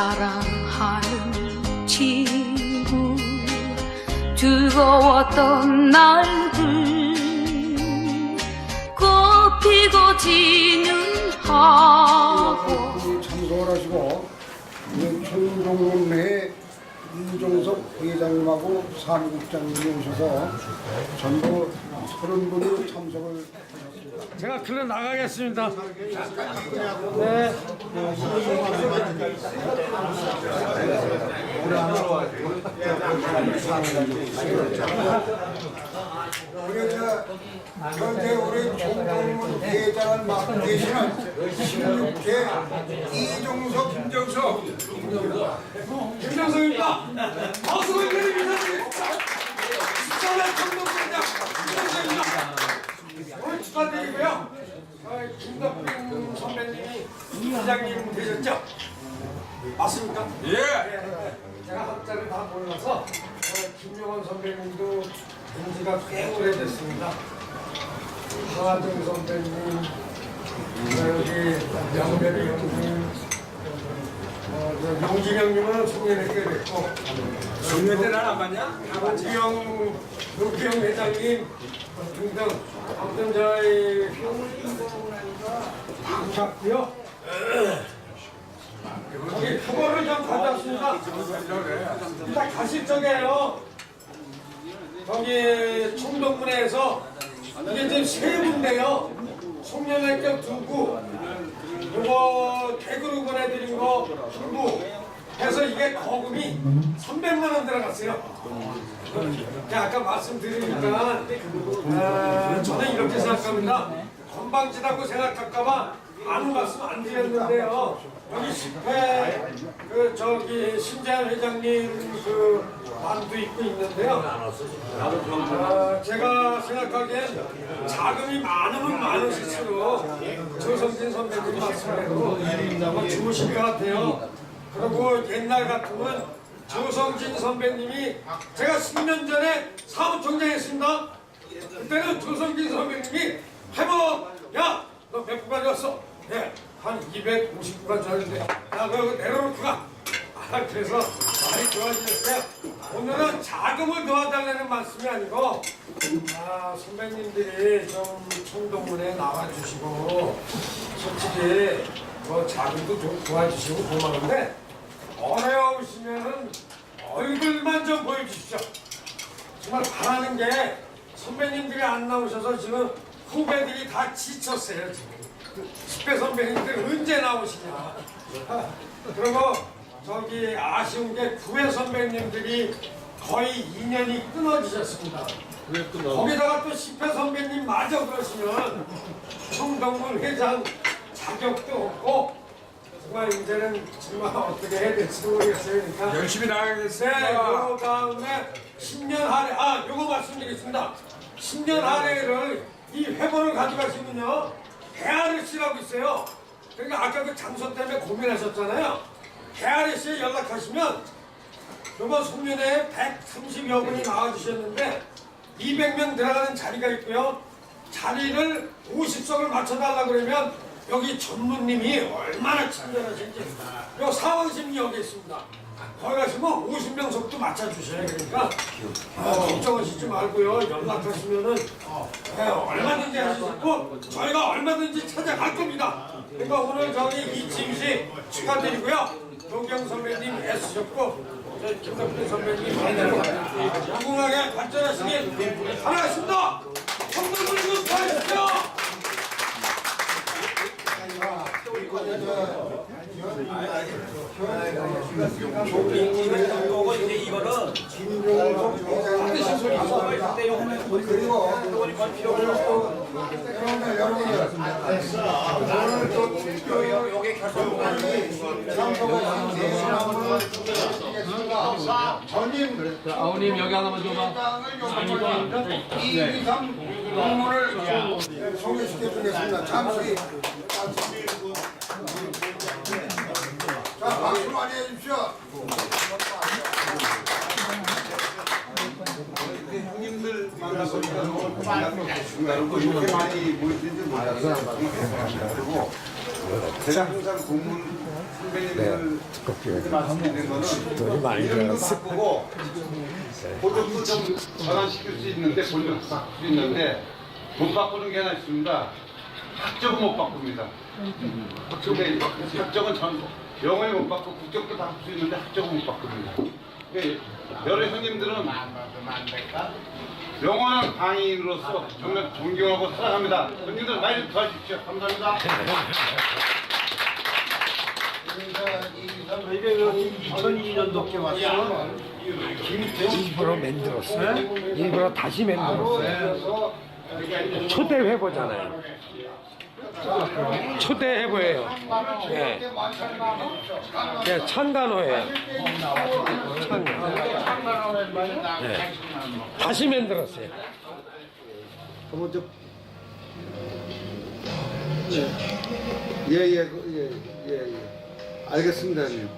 사랑하는 친구 즐거웠던 날들 꽃피고 지는 하고 참석을 하시고 천동문회 이종석 회장님하고 사무국장님이 오셔서 전부 서른 분이 참석을. 제가 글로 나가겠습니다. 우리 저 현재 우리 총동문 회장을 맡고 계시는 16회 이종석 김정석 김정석입니다. 정동대장 김정석입니다. 오늘 축하드리고요. 어, 김덕빈 선배님이 부장님 되셨죠? 맞습니까? 예. 제가 한자를 다 몰라서 어, 김용원 선배님도 된 지가 꽤 오래됐습니다. 하하정 선배님, 어, 여기 명배리 형님, 어, 저 용진형님은 송년회 때 뵙고 송년회 때는 안 봤냐? 노기영, 노기영 회장님 등등 아무튼 저희 반갑고요 여기 후보를 좀 가져왔습니다 일단 가실 적에요 저기 총동문회에서 이게 지금 세 분인데요 송년회격 두고 요거 개그로 보내드린 거 한부 해서 이게 거금이 300만 원 들어갔어요. 제가 아까 말씀드리니까 아, 저는 이렇게 생각합니다. 건방지다고 생각할까봐 아무 말씀 안 드렸는데요. 여기 10회 그 저기 신재한 회장님 그 만도 입고 있는데요. 아, 제가 생각하기엔 자금이 많으면 많으실수록 조성진 선배님 말씀대로 아마 좋으실 것 같아요. 그리고 옛날 같으면 조성진 선배님이 제가 10년 전에 사무총장 했습니다. 그때는 조성진 선배님이? 네, 한 250부가 줬는데 야 그거 내려놓고 가. 아, 그래서 많이 좋아지셨어요. 오늘은 자금을 도와달라는 말씀이 아니고 아, 선배님들이 좀 총동문에 나와주시고 솔직히 뭐 자금도 좀 도와주시고 고마운데 어려우시면은 얼굴만 좀 보여주십시오. 정말 바라는 게 선배님들이 안 나오셔서 지금 후배들이 다 지쳤어요 지금. 그 10배 선배님들 언제 나오시냐. 그리고 저기 아쉬운 게 9회 선배님들이 거의 2년이 끊어지셨습니다. 거기다가 또 10회 선배님 마저 그러시면 총동문 회장 자격도 없고 정말 이제는 정말 어떻게 해야 될지 모르겠어요. 그러니까 열심히 나가겠습니다. 네, 그 다음에 10년 할애, 아, 요거 말씀드리겠습니다. 10년 할애를 이 회본을 가져가시면요, 대아르 씨라고 있어요. 그러니까 아까 그 장소 때문에 고민하셨잖아요. 대아르 씨에 연락하시면 요번 송년회에 130여 분이 나와주셨는데 200명 들어가는 자리가 있고요. 자리를 50석을 맞춰달라고 그러면 여기 전무님이 얼마나 친절하신지 요 상황심이 여기 있습니다. 거기 가시면 50명 석도 맞춰주셔야 되니까 어, 걱정하시지 말고요. 연락하시면은 네, 얼마든지 하시고 저희가 얼마든지 찾아갈 겁니다. 그러니까 오늘 저기 씨 축하드리고요. 노경 선배님 애쓰셨고 김덕빈 선배님 무궁하게 발전하시길 바라겠습니다. 성도 불고 수고하십시오. 거고 이제 이거는 김종석 회장님 그리고 그러면 여러분 오늘 또 특별 요게 결정 참석을 하는 대신함을 전임 아우님 여기 하나만 줘봐. 당을 이위삼 공문을 소개시켜 주겠습니다. 잠시 자 박수 많이 해주십시오. 형님들 만나서 이렇게 많이 모이는지 몰라서 그리고 제가 항상 공문 선배님들 말씀드린 거는 많이 들어갔어. 보고 보조도 좀 전환시킬 수 있는데 본전 바꿀 수 있는데 못 바꾸는 게 하나 있습니다. 학적은 못 바꿉니다. 학적은 전 영어에 못 바꾸고 국적도 바꿀 수 있는데 학적은 못 바꿉니다. 그러니까 여러 형님들은 영원한 방인으로서 정말 존경하고 사랑합니다. 형님들 많이 좀 도와주십시오. 감사합니다. 일부러 만들었어. 일부러 다시 만들었어. 초대 회보잖아요. 초대 회보예요. 예. 예, 찬간호예요. 찬간. 예. 다시 만들었어요. 먼저 예예 예, 예, 예. 알겠습니다 형님.